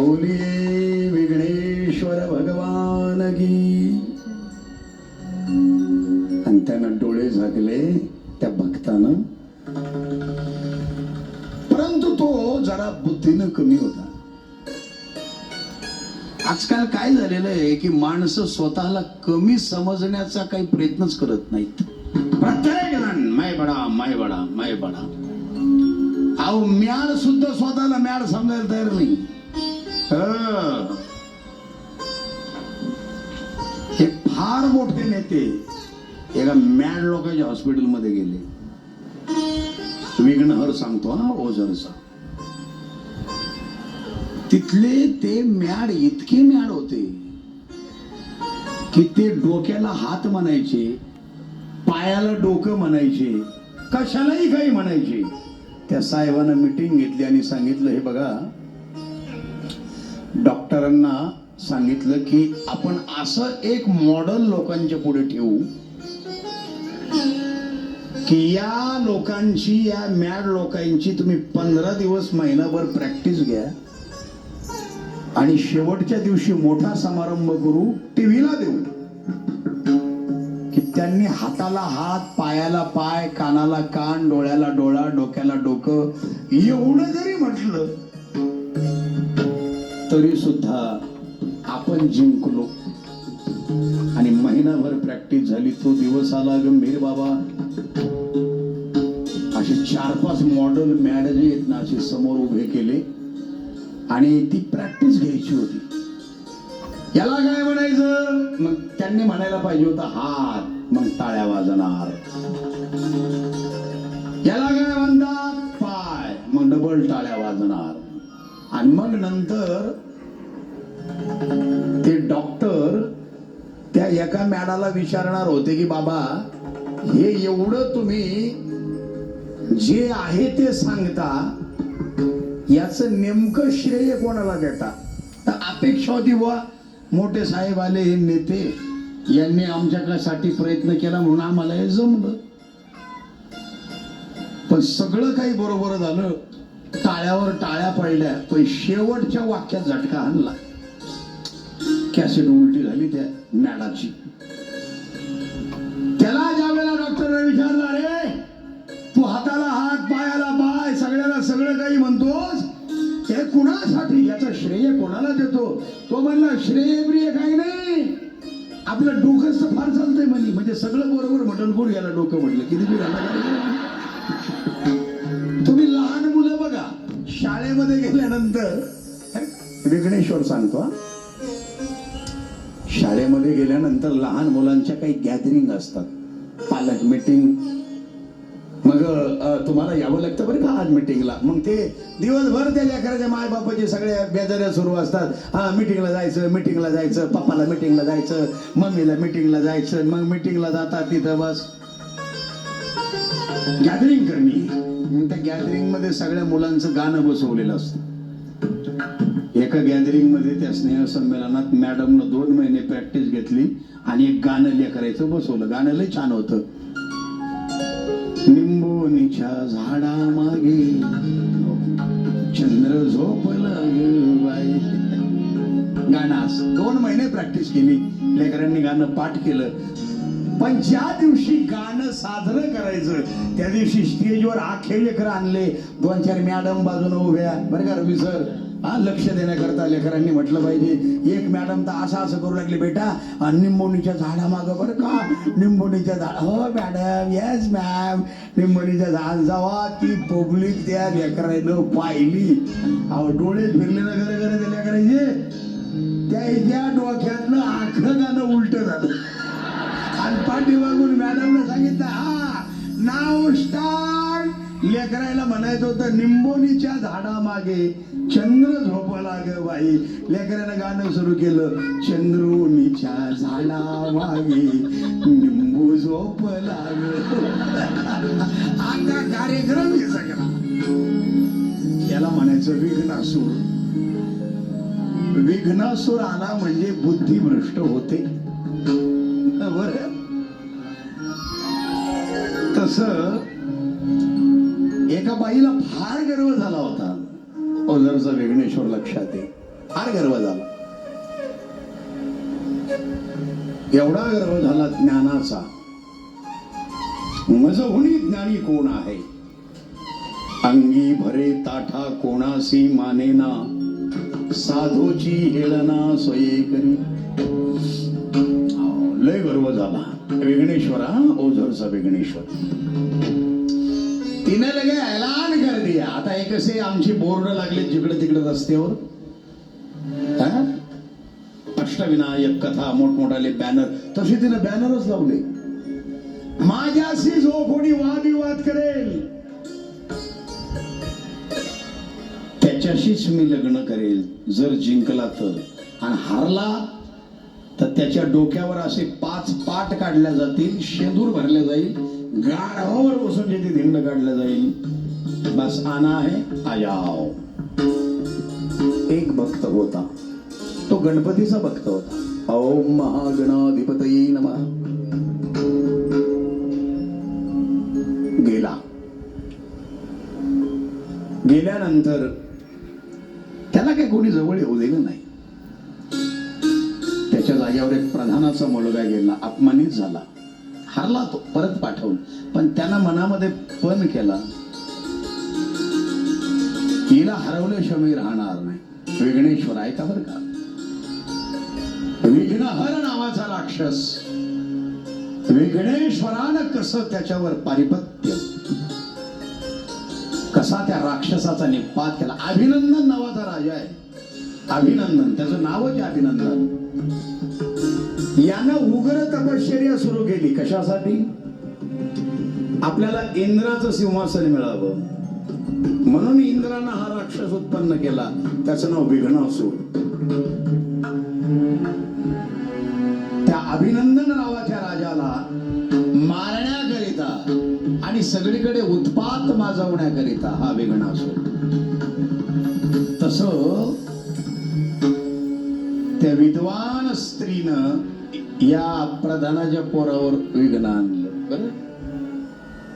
बोलिये विघ्नेश्वर भगवान की. आणि त्यानं डोळे झाकले त्या भक्तानं. परंतु तो जरा बुद्धीनं कमी होता. आजकाल काय झालेलं आहे की माणसं स्वतःला कमी समजण्याचा काही प्रयत्नच करत नाहीत. प्रत्येक जण माय बडा माय बडा माय बडा. अहो म्याड सुद्धा स्वतःला म्याड समजायला तयार नाही. हे. फार मोठे नेते एका मॅड लोकांच्या हॉस्पिटलमध्ये गेले. विघ्नहर सांगतो हा ओझरचा तिथले ते मॅड इतके मॅड होते की ते डोक्याला हात म्हणायचे पायाला डोकं म्हणायचे कशालाही काही म्हणायचे. त्या साहेबानं मिटिंग घेतली आणि सांगितलं हे बघा डॉक्टरांना सांगितलं की आपण असं एक मॉडेल लोकांच्या पुढे ठेवू की या लोकांची या मॅड लोकांची तुम्ही पंधरा दिवस महिनाभर प्रॅक्टिस घ्या आणि शेवटच्या दिवशी मोठा समारंभ करू टीव्हीला देऊ. की त्यांनी हाताला हात पायाला पाय कानाला कान डोळ्याला डोळा डोक्याला डोकं एवढं जरी म्हटलं तरी सुद्धा आपण जिंकलो. आणि महिनाभर प्रॅक्टिस झाली तो दिवस आला गंभीर बाबा. असे चार पाच मॉडेल मॅडजे आहेत ना असे समोर उभे केले. आणि ती प्रॅक्टिस घ्यायची होती. याला काय म्हणायचं? मग त्यांनी म्हणायला पाहिजे होता हात मग टाळ्या वाजणार. याला काय म्हणतात? पाय मग डबल टाळ्या वाजणार. आणि मग नंतर ते डॉक्टर त्या एका मॅडाला विचारणार होते की बाबा हे एवढं तुम्ही जे आहे ते सांगता याच नेमकं श्रेय कोणाला देता? तर अपेक्षा होती बुवा मोठे साहेब आले हे नेते यांनी आमच्यासाठी प्रयत्न केला म्हणून आम्हाला हे जमलं. पण सगळं काही बरोबर झालं. टाळ्यावर टाळ्या पडल्या पण शेवटच्या वाक्यात झटका आणला. कॅसेट उलटी झाली त्या मॅडाची. त्याला ज्या वेळेला डॉक्टरने विचारलं अरे तू हाताला हात पायाला पाय सगळ्याला सगळं काही म्हणतोस? हे कुणासाठी? याचं श्रेय कोणाला देतो? तो म्हणला श्रेय प्रिय काही नाही. आपलं डोकंच तर फार चालतंय म्हणजे म्हणजे सगळं बरोबर मटण कोण याला डोकं म्हटलं. किती बी शाळेमध्ये गेल्यानंतर विघ्नेश्वर सांगतो शाळेमध्ये गेल्यानंतर लहान मुलांच्या काही गॅदरिंग असतात. पालक मीटिंग मग तुम्हाला यावं लागतं बरं का आज मिटिंगला मग ते दिवसभर त्या लेकराच्या माय बापाचे सगळ्या बेजाऱ्या सुरू असतात. हा मिटिंगला जायचं मिटिंगला जायचं पप्पाला मिटिंगला जायचं मम्मीला मिटिंगला जायचं मग मिटिंगला जातात तिथं बस. गॅदरिंग करणी. त्या गॅदरिंगमध्ये सगळ्या मुलांचं गाणं बसवलेलं असतं. एका गॅदरिंगमध्ये त्या स्नेहसंमेलनात मॅडमनं दोन महिने प्रॅक्टिस घेतली आणि एक गाणं लेकरायचं बसवलं. गाणं लय छान होतं. निंबोनीच्या झाडा मागे चंद्र झोपला बाई गाणं असं. दोन महिने प्रॅक्टिस केली. लेकरांनी गाणं पाठ केलं. पण ज्या दिवशी गाणं साजरं करायचं त्या दिवशी स्टेजवर आखे लेकर आणले. दोन चार मॅडम बाजून उभ्या बरं का रवी सर? हा लक्ष देण्याकरता लेकरांनी म्हटलं पाहिजे. एक मॅडम तर असं असं करू लागली बेटा निंबोणीच्या झाडा मागं बरं का? निंबोणीच्या झाड हो मॅडम येस मॅम निंबोणीच्या झाड जावा ती पब्लिक त्या लेकरानं पाहिली. अहो डोळे फिरले ना खरं खरं त्या लेकरांचे. त्या डोक्यातलं आखं गाणं उलट झालं. आणि पाठीमागून मॅडमने सांगितलं हा नाव स्टार्ट लेकरायला म्हणायचं होतं निंबोनीच्या झाडामागे चंद्र झोपला ग बाई. लेकरानं गाणं सुरू केलं चंद्रोनीच्या झाडामागे निंबू झोपला ग आता कार्यक्रम हे सगळा. याला म्हणायचं विघ्नासूर. विघ्नासूर आला म्हणजे बुद्धी भ्रष्ट होते. बरं? तस एका बाईला फार गर्व झाला होता. ओझरचा विघ्नेश्वर लक्षात आहे फार गर्व झाला. एवढा गर्व झाला ज्ञानाचा. मजहुनी ज्ञानी कोण आहे? अंगी भरे ताठा कोणासी मानेना. साधूची हेळना सोये करी. विघ्नेश्वरा ओझरचा विघ्नेश्वर तिने लगे ऐलान कर दिया. आता हे कसे आमची बोर्ड लागले जिकडे तिकडे रस्त्यावर? अष्टविनायक कथा मोठमोठाले बॅनर तसे तिने बॅनरच लावले. माझ्याशी जो कोणी वादविवाद करेल त्याच्याशीच मी लग्न करेल जर जिंकला तर. आणि हारला तर त्याच्या डोक्यावर असे पाच पाट काढल्या जातील शेंदूर भरले जाईल गाढवावर बसून जेथे धिंड काढलं जाईल. बस आना आहे आयाव एक भक्त होता. तो गणपतीचा भक्त होता. ओम महागणाधिपत नमः. गेला. गेल्यानंतर त्याला काही कोणी जवळ येऊ दिलं नाही. त्याच्या जागेवर एक प्रधानाचा मुलगा गेला अपमानित झाला. हारला तो परत पाठवून. पण त्यानं मनामध्ये पण केला हिला हरवल्याशिवाय मी राहणार नाही. विघ्नेश्वर ऐका बरं का. विघ्नहर नावाचा राक्षस. विघ्नेश्वरानं कस त्याच्यावर पारिपत्य? कसा त्या राक्षसाचा निपात केला? अभिनंदन नावाचा राजा आहे. अभिनंदन. त्याचं नावच आहे अभिनंदन. यानं उग्र तपश्चर्या सुरू केली. कशासाठी? आपल्याला इंद्राचं सिंहासन मिळावं. म्हणून इंद्रानं हा राक्षस उत्पन्न केला. त्याचं नाव विघ्नासूर त्या अभिनंदन नावाच्या राजाला मारण्याकरिता आणि सगळीकडे उत्पात माजवण्याकरिता हा विघ्नासूर तस त्या स्त्रीनं या प्रधानाच्या पोरावर विघ्न आणलं. बर?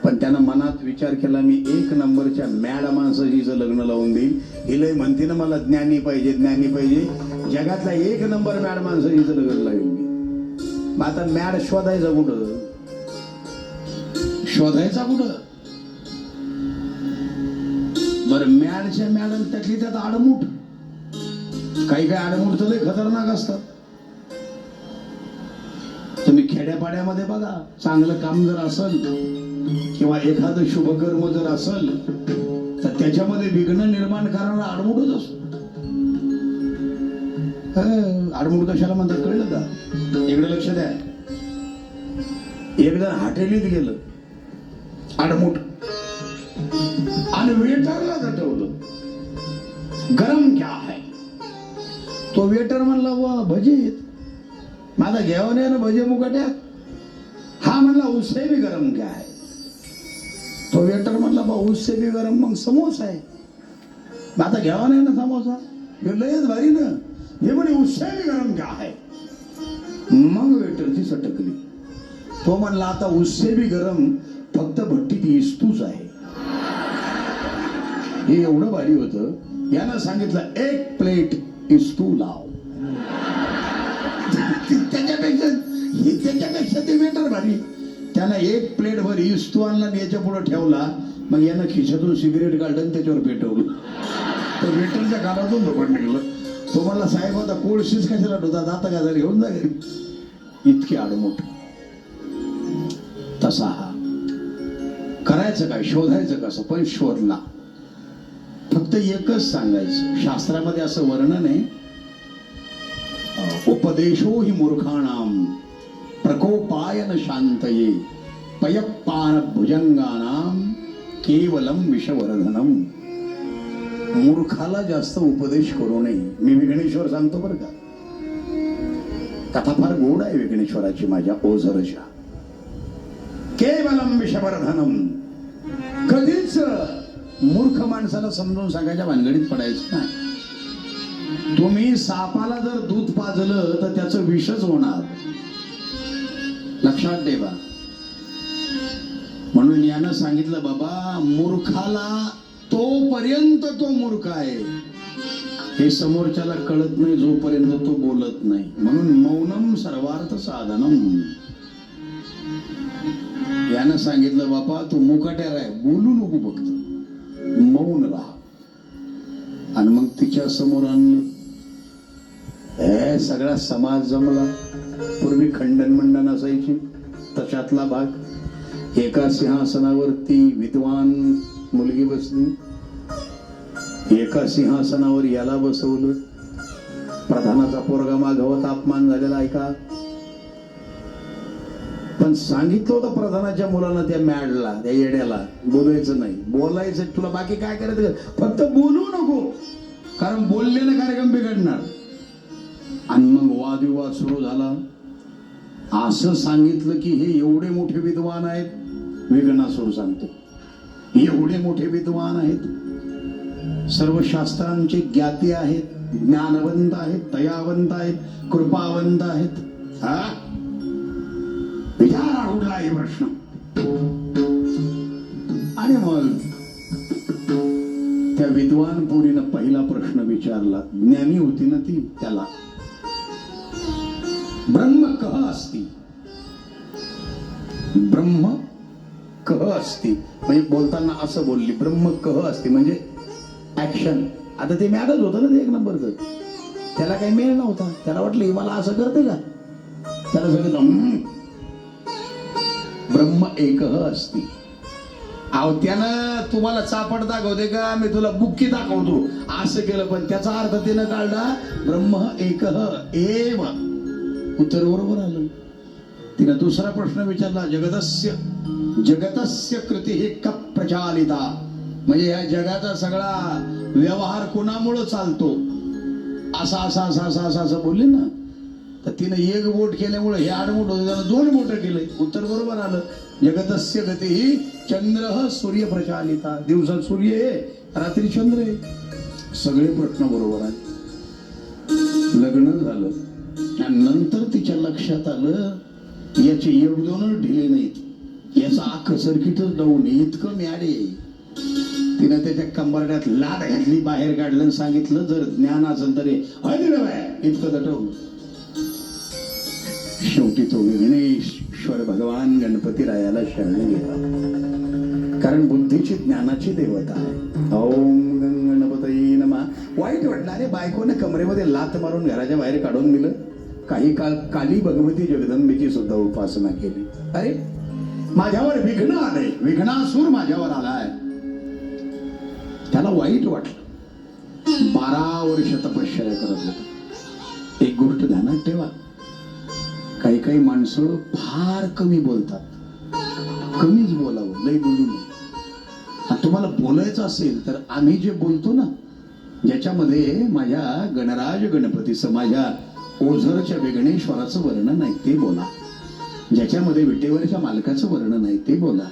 पण त्यानं मनात विचार केला मी एक नंबरच्या मॅड माणसाशीचं लग्न लावून देईल हिलय म्हणते ना मला ज्ञानी पाहिजे ज्ञानी पाहिजे. जगातला एक नंबर मॅड माणसाशीचं लग्न लावेल मी. मग आता मॅड शोधायचा कुठं? शोधायचा कुठं? बरं मॅडच्या मॅडम त्यातली त्यात आडमुठ काही काही आडमुठ लय खतरनाक असतात. तुम्ही खेड्यापाड्यामध्ये बघा चांगलं काम जर असल किंवा एखादं शुभकर्म जर असल तर त्याच्यामध्ये विघ्न निर्माण करणारा आडमुठच असतो. हं, कशाला म्हणतात कळलं का? इकडे लक्ष द्या. एकदा हाटेलीत गेलं आडमुठ आणि वेटरला होत गरम घ्या. तो वेटर म्हणला वा भजीत माझा घेऊन ये ना भजे मुकाट्या? हा म्हणला उससे बी गरम काय आहे तो वेटर म्हणला बा उससे बी गरम मग समोसा आहे. आता घ्यावा नाही ना समोसा? लयच भारी ना. हे म्हणे उससे बी गरम काय आहे मग वेटरची सटकली. तो म्हणला आता उससे बी गरम फक्त भट्टीत इस्तूच आहे. हे एवढं भारी होतं. यानं सांगितलं एक प्लेट इस्तू लाव त्याच्यापेक्षा हे त्याच्यापेक्षा ते वेटर भारी. त्यानं एक प्लेट भर इस्तू आणला आणि याच्यापुढे ठेवला मग यानं खिशातून सिगरेट काढलं त्याच्यावर पेटवलं तर वेटरच्या कानातून धोकड निघलं. तो म्हणला साहेब आता कोळशीच कशाला ठेवतात? आता का जर घेऊन जा घरी. इतकी आडमोठ. तसा हा. करायचं काय? शोधायचं कसं? पण शोधला. फक्त एकच सांगायचं. शास्त्रामध्ये असं वर्णन आहे उपदेशो हि मूर्खाणाम प्रकोपायन शांतये पयप्पान भुजंगानाम केवलम विषवर्धनम. मूर्खाला जास्त उपदेश करू नये. मी विघ्नेश्वर सांगतो बरं का. कथा फार गोड आहे विघ्नेश्वराची माझ्या ओझरच्या. केवलम विषवर्धनम. कधीच मूर्ख माणसाला समजून सांगायच्या भानगडीत पडायचं नाही. तुम्ही सापाला जर दूध पाजलं तर त्याचं विषच होणार. लक्षात ठेवा. म्हणून यानं सांगितलं बाबा मूर्खाला तोपर्यंत तो मूर्ख आहे. हे समोरच्याला कळत नाही जोपर्यंत तो बोलत नाही. म्हणून मौनम सर्वार्थ साधनम. यानं सांगितलं बापा तू मुकाट्यार आहे. बोलू नको फक्त. मौन राहा। आणि मग तिच्या समोर आणलं. हे सगळा समाज जमला. पूर्वी खंडन मंडन असायची तशातला भाग. एका सिंहासनावरती विद्वान मुलगी बसली. एका सिंहासनावर याला बसवलं. प्रधानाचा पोरगा मागवत अपमान झालेला ऐका. पण सांगितलं होतं प्रधानाच्या मुलांना त्या मॅडला त्या येड्याला. बोलायचं नाही. बोलायचं तुला बाकी काय करायचं फक्त बोलू नको. कारण बोललेलं कार्यक्रम बिघडणार. आणि मग वादविवाद सुरू झाला. असं सांगितलं की हे एवढे मोठे विद्वान आहेत. वेगनासूर सांगतो. एवढे मोठे विद्वान आहेत. सर्व शास्त्रांचे ज्ञाते आहेत. ज्ञानवंत आहेत. दयावंत आहेत. कृपावंत आहेत. हा? विचार उठला हे प्रश्न आणि मग त्या विद्वान पुरीनं पहिला प्रश्न विचारला. ज्ञानी होती ना ती त्याला. ब्रह्म कह असती? ब्रह्म कह असती? म्हणजे बोलताना असं बोलली ब्रह्म कह असती? म्हणजे ऍक्शन आता ते मॅडच होतं ना ते एक नंबरचं. त्याला काही मेळ नव्हता. त्याला वाटलं मला असं करते का? त्याला सगळं ब्रह्म एक असती. अहो त्यानं तुम्हाला चापड दाखवते का? मी तुला बुक्की दाखवतो. असं केलं पण त्याचा अर्थ त्यानं काढला ब्रह्म एक एव. उत्तर बरोबर आलं. तिनं दुसरा प्रश्न विचारला जगतस्य जगतस्य कृती हे कप प्रचालिता म्हणजे या जगाचा सगळा व्यवहार कोणामुळं चालतो? असा असा असा असा असा असं बोलले ना? तर तिनं एक बोट केल्यामुळे हे आडमोट होतं त्यानं दोन बोट केले. उत्तर बरोबर आलं. जगतस्य गती ही चंद्र सूर्य प्रचालिता दिवसात सूर्य आहे रात्री चंद्र आहे. सगळे प्रश्न बरोबर आहे लग्न झालं. आणि नंतर तिच्या लक्षात आलं याचे एक दोनच ढिले नाहीत. याचा आख सर्किटच डाऊन इतकं मॅडे तिनं त्याच्या कंबरड्यात लाद घातली बाहेर काढलं सांगितलं जर ज्ञान असेल तरी हळदी इतकं दटवलं शेवटी तो विघ्नेश्वर भगवान गणपती रायाला शरण गेला कारण बुद्धीची ज्ञानाची देवता आहे. ओम गणपती नमा. वाईट वाटलं अरे बायकोने कमरेमध्ये लात मारून घराच्या बाहेर काढून दिलं. काही काळ काली भगवती जगदंबेची सुद्धा उपासना केली. अरे माझ्यावर विघ्न आले विघ्नासूर माझ्यावर आलाय. त्याला वाईट वाटलं. बारा वर्ष तपश्चर्या करत होत. एक गोष्ट ध्यानात ठेवा. काही काही माणसं फार कमी बोलतात. कमीच बोलावं लय बोलू नये. तुम्हाला बोलायचं असेल तर आम्ही जे बोलतो ना ज्याच्यामध्ये माझ्या गणराज गणपतीचं माझ्या ओझरच्या विघ्नेश्वराचं वर्णन आहे ते बोला. ज्याच्यामध्ये विटेवरच्या मालकाचं वर्णन आहे ते बोला.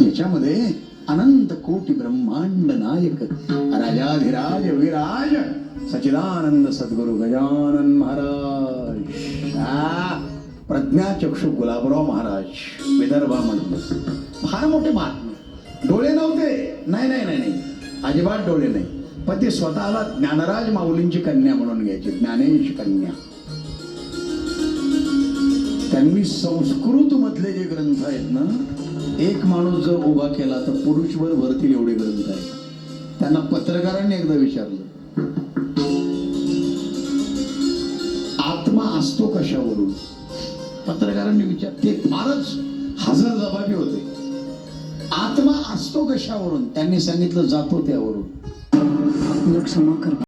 याच्यामध्ये अनंत कोटी ब्रह्मांड नायक राजाधिराज विराज सचिदानंद सद्गुरु गजानन महाराज. प्रज्ञाचक्षु गुलाबराव महाराज विदर्भामधलं फार मोठे महात्मे. डोळे नव्हते. नाही नाही नाही नाही. अजिबात डोळे नाही. पण ते स्वतःला ज्ञानराज माऊलींची कन्या म्हणून घ्यायची ज्ञानेश कन्या. त्यांनी संस्कृत मधले जे ग्रंथ आहेत ना एक माणूस जर उभा केला तर पुरुषवर भरतील एवढे ग्रंथ आहेत. त्यांना पत्रकारांनी एकदा विचारलं. आत्मा असतो कशावरून? पत्रकारांनी विचार ते फारच हजर जबाबी होते. आत्मा असतो कशावरून? त्यांनी सांगितलं जातो त्यावरून. क्षमा कर.